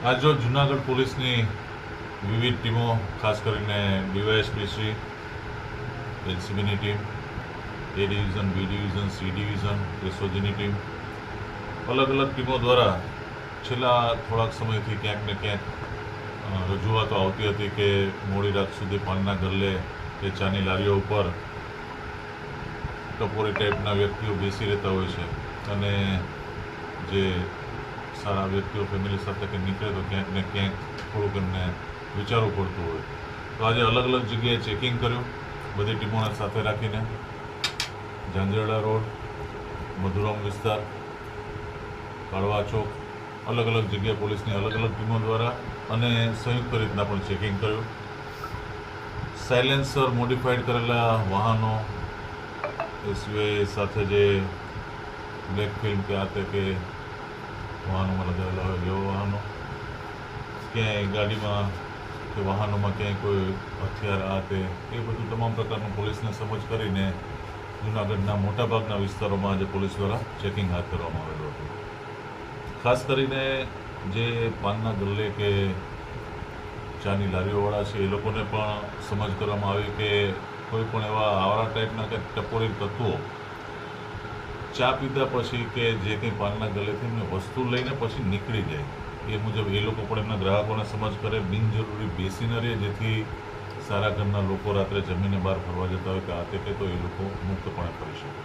આજરોજ જુનાગઢ પોલીસની વિવિધ ટીમો, ખાસ કરીને ડીવાયએસપીસી એનસીબીની team, A division, B division, C division, એસઓજીની team, અલગ અલગ ટીમો દ્વારા છેલ્લા થોડાક સમયથી ક્યાંક ને ક્યાંક રજૂઆતો આવતી હતી કે મોડી રાત સુધી પાનના ગલ્લે કે ચાની લારીઓ ઉપર ટપોરી ટાઈપના વ્યક્તિઓ બેસી રહેતા હોય છે. અને જે સારા વ્યક્તિઓ ફેમિલી સાથે કે નીકળે તો ક્યાંક ને ક્યાંક થોડુંક એમને વિચારવું પડતું હોય. તો આજે અલગ અલગ જગ્યાએ ચેકિંગ કર્યું. બધી ટીમોને સાથે રાખીને. ઝાંઝરડા રોડ, મધુરમ વિસ્તાર, કાળવા ચોક, અલગ અલગ જગ્યાએ પોલીસની અલગ અલગ ટીમો દ્વારા અને સંયુક્ત રીતના પણ ચેકિંગ કર્યું. સાયલેન્સર મોડિફાઈડ કરેલા વાહનો એ સિવાય સાથે જે બ્લેક ફિલ્મ કે આ તે કે વાહનોમાં લગાવેલા હોય, એવા વાહનો. ક્યાંય ગાડીમાં કે વાહનોમાં ક્યાંય કોઈ હથિયાર, આ તે, એ બધું તમામ પ્રકારનું પોલીસને સમજ કરીને જૂનાગઢના મોટાભાગના વિસ્તારોમાં આજે પોલીસ દ્વારા ચેકિંગ હાથ ધરવામાં આવેલું હતું. ખાસ કરીને જે પાનના ગલ્લે કે ચાની લારીઓવાળા છે, એ લોકોને પણ સમજ કરવામાં આવી કે કોઈ પણ એવા આવરા ટાઈપના કે ટપોરી તત્વો ચા પીધા પછી કે જે કંઈ પાનના ગલેથી એમને વસ્તુ લઈને પછી નીકળી જાય. એ મુજબ એ લોકો પણ એમના ગ્રાહકોને સમજ કરે. બિનજરૂરી બેસી ન રહે જેથી સારા ઘરના લોકો રાત્રે જમીને બહાર ફરવા જતા હોય કે આ તે તો એ લોકો મુક્તપણે કરી શકે.